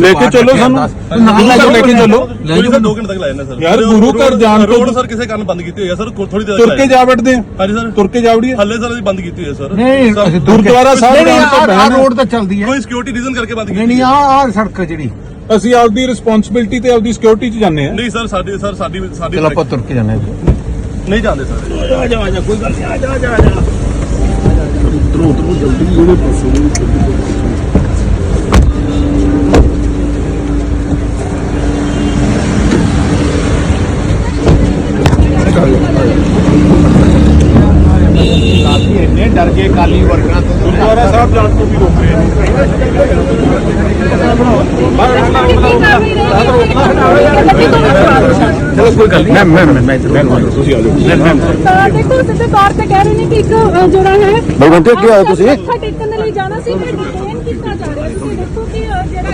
ਲੈ ਕੇ ਚੱਲੋ ਸਾਨੂੰ। ਨਾਲ ਲੈ ਲੈ ਕੇ ਚੱਲੋ। ਲੈ ਕੋਈ ਸਰ ਜਾਓ 2 ਘੰਟੇ ਤੱਕ ਲਾਇਆ ਨੇ ਸਰ। ਯਾਰ, ਗੁਰੂ ਘਰ ਜਾਣ ਤੋਂ- ਰੋਡ ਸਰ ਕਿਸੇ ਕਾਰਨ ਬੰਦ ਕੀਤੀ ਹੋਈ ਹੈ ਸਰ ਥੋੜੀ ਦੇਰ ਤੁਰ ਕੇ ਜਾ ਵੜਦੇ ਆ। ਹਾਂਜੀ ਸਰ। ਤੁਰ ਕੇ ਜਾ ਵੜੀਏ। ਹੱਲੇ ਸਰ ਅਸੀਂ ਬੰਦ ਕੀਤੀ ਹੋਈ ਹੈ ਸਰ। ਨਹੀਂ ਅਸੀਂ ਗੁਰਦੁਆਰਾ ਸਾਹਿਬ ਨਹੀਂ, ਨਹੀਂ, ਪਹਿਲਾਂ- ਰੋਡ ਤਾਂ ਚੱਲਦੀ ਹੈ। ਕੋਈ ਸਿਕਿਉਰਿਟੀ ਰੀਜ਼ਨ ਕਰਕੇ ਬੰਦ ਕੀਤੀ ਨਹੀਂ ਨਹੀਂ ਆਹ ਆਹ ਸੜਕ ਜਿਹੜੀ। ਅਸੀਂ ਆਪਦੀ ਰਿਸਪੌਂਸਿਬਿਲਟੀ ਤੇ ਆਪਦੀ ਸਿਕਿਉਰਿਟੀ 'ਚ ਜਾਂਦੇ ਆ। ਨਹੀਂ ਸਰ ਸਾਡੀ ਸਰ ਸਾਡੀ ਸਾਡੀ ਚਲੋ ਆਪਾਂ ਤੁਰ ਕੇ ਜਾਣਾ ਹੈ। ਨਹੀਂ ਜਾਂਦੇ ਸਰ। ਕਾਫੀ ਇੰਨੇ ਡਰ ਗਏ ਕਾਲੀ ਵਰਕਰਾਂ ਤੋਂ ਗੁਰਦੁਆਰਾ ਸਾਹਿਬ ਜਾਣ ਤੋਂ ਵੀ ਰੋਕ ਰਹੇ ਨੇ ਚਲੋ ਕੋਈ ਗੱਲ ਨਹੀਂ ਮੈਂ ਮੈਂ ਮੈਂ ਮੈਂ ਤੁਸੀਂ ਆ ਜਾਓ ਤਾਂ ਦੇਖੋ ਸਿੱਧੇ ਤੌਰ ਤੇ ਕਹਿ ਰਹੇ ਨੇ ਕਿ ਇੱਕ ਅ, ਜਿਹੜਾ ਹੈ ਬਲਵੰਤ ਕੀ ਆਏ ਤੁਸੀਂ? ਮੱਥਾ ਟੇਕਣ ਦੇ ਲਈ ਜਾਣਾ ਸੀ ਮੈਂ ਡਿਟੇਨ ਕੀਤਾ ਜਾ ਰਿਹਾ ਤੁਸੀਂ ਦੇਖੋ ਕਿ ਅ, ਜਿਹੜਾ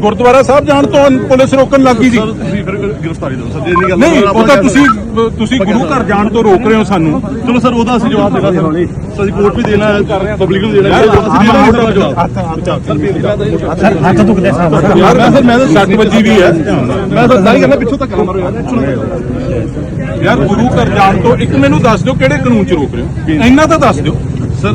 ਗੁਰਦੁਆਰਾ ਸਾਹਿਬ ਜਾਣ ਤੋਂ ਪੁਲਿਸ ਰੋਕਣ ਲੱਗੀ ਜੀ। ਸਰ ਤੁਸੀਂ ਫਿਰ ਗ੍ਰਿਫਤਾਰੀ ਦਿਓ। ਸਰ ਜੇ ਨਹੀਂ ਗੱਲ ਨਹੀਂ ਉਹ ਤਾਂ ਤੁਸੀਂ ਤੁਸੀਂ ਗੁਰੂ ਘਰ ਜਾਣ ਤੋਂ ਰੋਕ ਰਹੇ ਹੋ ਸਾਨੂੰ। ਚਲੋ ਸਰ ਉਹਦਾ ਅਸੀਂ ਜਵਾਬ ਦੇਣਾ ਸਰ। ਸਰ ਅਸੀਂ ਕੋਰਟ ਵੀ ਦੇਣਾ ਪਬਲਿਕ ਨੂੰ ਦੇਣਾ ਅਸੀਂ ਸਰ ਜਵਾਬ। ਸਰ ਹੱਥ ਦੁਖਦੇ ਮੈਂ ਸਰ ਮੈਂ ਤਾਂ 60 ਵਜੇ ਵੀ ਹੈ। ਮੈਂ ਤਾਂ ਦਾਈ ਕਰਨਾ ਪਿੱਛੋਂ ਤੱਕ ਮਾਰੋ ਯਾਰ। ਯਾਰ ਗੁਰੂ ਘਰ ਜਾਣ ਤੋਂ ਇੱਕ ਮੈਨੂੰ ਦੱਸ ਦਿਓ ਕਿਹੜੇ ਕਾਨੂੰਨ 'ਚ ਰੋਕ ਰਹੇ ਹੋ? ਇੰਨਾ ਤਾਂ ਦੱਸ ਦਿਓ। ਸਰ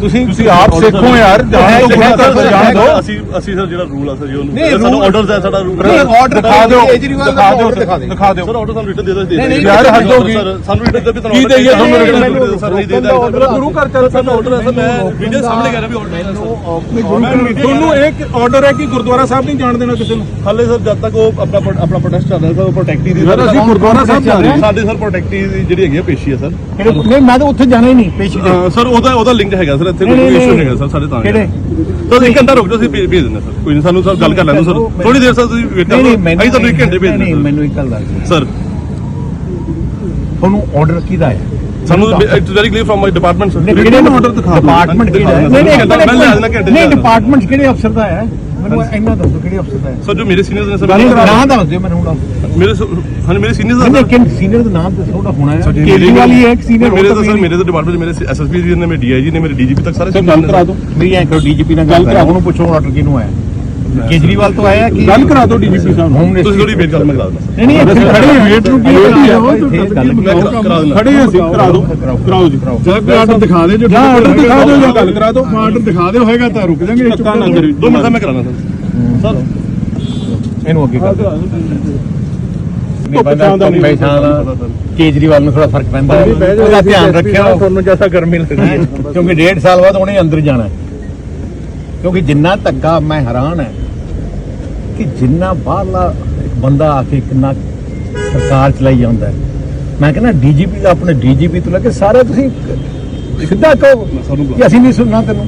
ਤੁਸੀਂ ਤੁਸੀਂ ਆਪ ਸਿੱਖੋ ਯਾਰ ਜਾਣ ਤੋਂ ਗੁਰੂ ਘਰ ਤੋਂ ਜਾਣ ਦਿਓ। ਅਸੀਂ ਅਸੀਂ ਸਰ ਜਿਹੜਾ ਰੂਲ ਆ ਸਰ ਜੀ ਨਹੀਂ, ਉਹਨੂੰ ਸਾਨੂੰ ਆਰਡਰਸ ਹੈ ਸਾਡਾ ਰੂਲ ਨਹੀਂ, order ਦਿਖਾ ਦਿਓ ਦਿਖਾ ਦਿਓ ਦਿਖਾ ਦਿਓ। ਦਿਓ। ਸਰ ਆਰਡਰ ਸਾਨੂੰ ਰਿਟਨ ਦੇ ਦੋ ਦੇ ਨਹੀਂ, ਨਹੀਂ, ਯਾਰ, ਹੱਦ ਹੋ ਗਈ। ਸਰ ਸਾਨੂੰ ਰਿਟਨ ਦੇ ਵੀ ਤੁਹਾਨੂੰ ਕੀ ਦੇਈਏ ਤੁਹਾਨੂੰ? ਮੈਨੂੰ ਸਰ ਨਹੀਂ ਦੇ ਦਾਂਗੇ ਗੁਰੂ ਘਰ ਚੱਲ ਸਰ ਆਰਡਰ ਹੈ ਸਰ ਮੈਂ ਵੀਡੀਓ ਸਾਹਮਣੇ ਕਰ ਰਿਹਾ ਵੀ ਆਰਡਰ ਹੈ ਤੁਹਾਨੂੰ ਇੱਕ ਆਰਡਰ ਹੈ ਕਿ ਗੁਰਦੁਆਰਾ ਸਾਹਿਬ ਨਹੀਂ ਜਾਣ ਦੇਣਾ ਕਿਸੇ ਨੂੰ? ਹਾਲੇ ਸਰ ਜਦ ਤੱਕ ਉਹ ਆਪਣਾ ਆਪਣਾ ਪ੍ਰੋਟੈਸਟ ਚੱਲ ਰਿਹਾ ਸਰ ਉਹ ਪ੍ਰੋਟੈਕਟੀ ਦੀ ਯਾਰ, ਅਸੀਂ ਗੁਰਦੁਆਰਾ ਸਾਹਿਬ ਜਾ ਰਹੇ ਹਾਂ। ਸਾਡੇ ਸਰ ਪ੍ਰੋਟੈਕਟੀ ਜਿਹੜੀ ਹੈਗੀ ਆ ਪੇਸ਼ੀ ਹੈ ਸਰ। ਨਹੀਂ ਮੈਂ ਤਾਂ ਉੱਥੇ ਜਾਣਾ ਹੀ ਨਹੀਂ ਪੇਸ਼ੀ ਸਰ ਉਹਦਾ ਉਹਦਾ ਲਿੰਕ ਹੈਗਾ ਸਰ ਇੱਥੇ ਨਹੀਂ, ਕੋਈ ਇਸ਼ੂ ਨਹੀਂ। ਹੈਗਾ ਸਰ ਸਾਡੇ ਤਾਂ ਕਿਹੜੇ? ਸਰ ਇੱਕ ਘੰਟਾ ਰੁਕ ਜਾਓ ਅਸੀਂ ਭੇਜ ਦਿੰਦੇ ਸਰ। ਕੋਈ ਨਹੀਂ ਸਾਨੂੰ ਸਰ ਗੱਲ ਕਰ ਲੈਣ ਸਰ। ਥੋੜੀ ਦੇਰ ਸਰ ਤੁਸੀਂ ਵੇਟ ਕਰੋ ਅਸੀਂ ਤੁਹਾਨੂੰ ਇੱਕ ਘੰਟੇ ਭੇਜ ਨਹੀਂ ਦਿੰਦੇ ਮੈਨੂੰ ਇੱਕ ਗੱਲ ਦੱਸ ਸਰ। ਤੁਹਾਨੂੰ ਆਰਡਰ ਕਿਹਦਾ ਹੈ? ਸਾਨੂੰ it's very clear from my department sir ਕਿਹੜੇ ਨੂੰ order ਦਿਖਾ? ਡਿਪਾਰਟਮੈਂਟ ਕਿਹੜਾ? ਹੈ ਨਹੀਂ, ਨਹੀਂ, ਮੈਂ ਮਿੰਟ, ਲਿਆ ਦੇਣਾ ਘੰਟੇ ਨਹੀਂ। ਡਿਪਾਰਟਮੈਂਟ ਕਿਹੜੇ ਅਫਸਰ ਦਾ ਹੈ? ਮੈਨੂੰ ਇੰਨਾ ਦੱਸੋ ਕਿਹੜੇ ਅਫਸਰ ਦਾ ਹੈ? ਸਰ ਜੋ ਮੇਰੇ ਸੀਨੀਅਰਸ ਨੇ ਸਰ ਨਾਮ ਦੱਸ ਦਿਓ ਮੈਨੂੰ ਹੁਣ। ਮੇਰੇ ਹਾਂਜੀ ਮੇਰੇ ਸੀਨੀਅਰਸ ਨਹੀਂ ਦਾ ਨਹੀਂ ਕਿ ਸੀਨੀਅਰ ਦਾ ਨਾਮ ਦੱਸੋ ਉਹਦਾ ਹੋਣਾ ਹੈ। ਸਰ ਕੇਜਰੀਵਾਲ ਹੀ ਹੈ ਇੱਕ ਸੀਨੀਅਰ ਮੇਰੇ ਤਾਂ ਸਰ ਮੇਰੇ ਤਾਂ ਡਿਪਾਰਟਮੈਂਟ ਮੇਰੇ ਐਸਐਸਪੀ ਜੀ ਨੇ ਮੇਰੇ ਡੀਆਈਜੀ ਨੇ ਮੇਰੇ ਡੀਜੀਪੀ ਤੱਕ ਸਾਰੇ ਸਰ ਗੱਲ ਕਰਾ ਦਿਓ। ਮੇਰੀ ਐਂ ਕਰੋ ਡੀਜੀਪੀ ਨਾਲ ਗੱਲ ਕਰਾ ਉਹਨੂੰ ਪੁੱਛੋ ਆਰਡਰ ਕਿਹਨੂੰ ਆਇਆ। ਕੇਜਰੀਵਾਲ ਤੋਂ ਆਇਆ ਕਿ ਗੱਲ ਕਰਾ ਦਿਓ ਡੀਜੀਪੀ ਸਾਹਿਬ ਨੂੰ ਤੁਸੀਂ ਥੋੜੀ ਵੇਟ ਕਰ ਮੈਂ ਕਰਾ ਦਿੰਦਾ। ਨਹੀਂ ਨਹੀਂ ਇੱਥੇ ਖੜੇ ਹਾਂ ਵੇਟ ਨੂੰ ਕੀ ਵੇਟ ਹੀ। ਆ, ਉਹ ਇੱਥੇ ਗੱਲ ਮੈਂ ਕਰਾ- ਕਰਾ ਦਿੰਦਾ। ਖੜੇ ਹਾਂ ਅਸੀਂ ਕਰਾ ਦਿਓ। ਕਰਾਓ ਜੀ ਜਾਂ ਕੋਈ ਆਰਡਰ ਦਿਖਾ ਦੇ ਜੋ ਆਰਡਰ ਦਿਖਾ ਦਿਓ ਜਾਂ ਗੱਲ ਕਰਾ ਦਿਓ। ਆਰਡਰ ਦਿਖਾ ਦਿਓ ਹੋਏਗਾ ਤਾਂ ਰੁਕ ਜਾਾਂਗੇ ਧੱਕਾ ਨਾ ਕਰਿਓ ਦੋ ਮਿੰਟ ਮੈਂ ਕਰਾਣਾ ਸਰ। ਸਰ ਇਹਨੂੰ ਅੱਗੇ ਕਰ। ਨਹੀਂ। ਕੇਜਰੀਵਾਲ ਨੂੰ ਥੋੜਾ ਫ਼ਰਕ ਪੈਂਦਾ। ਹੈ ਉਹਦਾ ਧਿਆਨ ਰੱਖਿਓ। ਤੁਹਾਨੂੰ ਜ਼ਿਆਦਾ ਗਰਮੀ ਲੱਗਦੀ ਹੈ। ਕਿਉਂਕਿ ਡੇਢ ਸਾਲ ਬਾਅਦ ਉਹਨੇ ਅੰਦਰ ਜਾਣਾ ਕਿਉਂਕਿ ਜਿੰਨਾ ਧੱਕਾ ਮੈਂ ਹੈਰਾਨ ਹੈ ਕਿ ਜਿੰਨਾ ਬਾਹਰਲਾ ਬੰਦਾ ਆ ਕੇ ਕਿੰਨਾ ਸਰਕਾਰ ਚਲਾਈ ਜਾਂਦਾ ਮੈਂ ਕਹਿੰਦਾ ਡੀਜੀਪੀ ਦਾ ਆਪਣੇ ਡੀਜੀਪੀ ਤੋਂ ਲੈ ਕੇ ਸਾਰੇ ਤੁਸੀਂ ਸਿੱਧਾ ਕਹੋ ਕਿ ਅਸੀਂ ਨਹੀਂ ਸੁਣਨਾ ਤੈਨੂੰ।